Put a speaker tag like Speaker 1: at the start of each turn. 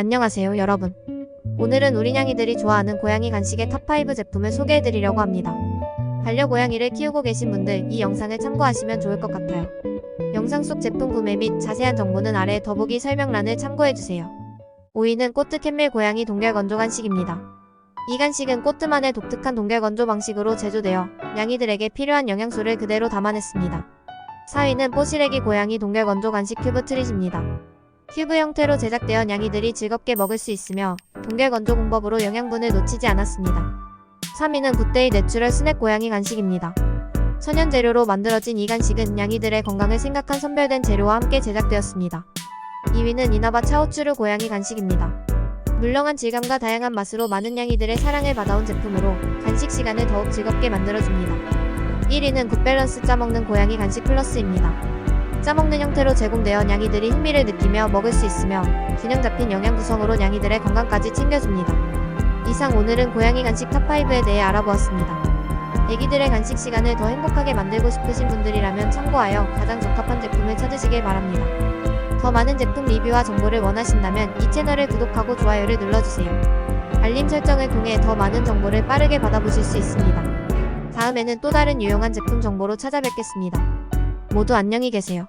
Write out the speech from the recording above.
Speaker 1: 안녕하세요, 여러분. 오늘은 우리 냥이들이 좋아하는 고양이 간식의 탑5 제품을 소개해드리려고 합니다. 반려고양이를 키우고 계신 분들 이 영상을 참고하시면 좋을 것 같아요. 영상 속 제품 구매 및 자세한 정보는 아래 더보기 설명란을 참고해주세요. 5위는 꼬트 캔밀 고양이 동결 건조 간식입니다. 이 간식은 꼬트만의 독특한 동결 건조 방식으로 제조되어 냥이들에게 필요한 영양소를 그대로 담아냈습니다. 4위는 뽀시래기 고양이 동결 건조 간식 큐브 트릿입니다. 큐브 형태로 제작되어 냥이들이 즐겁게 먹을 수 있으며 동결 건조 공법으로 영양분을 놓치지 않았습니다. 3위는 굿데이 내추럴 스낵 고양이 간식입니다. 천연 재료로 만들어진 이 간식은 냥이들의 건강을 생각한 선별된 재료와 함께 제작되었습니다. 2위는 이나바 차오추르 고양이 간식입니다. 물렁한 질감과 다양한 맛으로 많은 냥이들의 사랑을 받아온 제품으로 간식 시간을 더욱 즐겁게 만들어줍니다. 1위는 굿밸런스 짜먹는 고양이 간식 플러스입니다. 짜먹는 형태로 제공되어 냥이들이 흥미를 느끼며 먹을 수 있으며 균형 잡힌 영양 구성으로 냥이들의 건강까지 챙겨줍니다. 이상 오늘은 고양이 간식 탑5에 대해 알아보았습니다. 애기들의 간식 시간을 더 행복하게 만들고 싶으신 분들이라면 참고하여 가장 적합한 제품을 찾으시길 바랍니다. 더 많은 제품 리뷰와 정보를 원하신다면 이 채널을 구독하고 좋아요를 눌러주세요. 알림 설정을 통해 더 많은 정보를 빠르게 받아보실 수 있습니다. 다음에는 또 다른 유용한 제품 정보로 찾아뵙겠습니다. 모두 안녕히 계세요.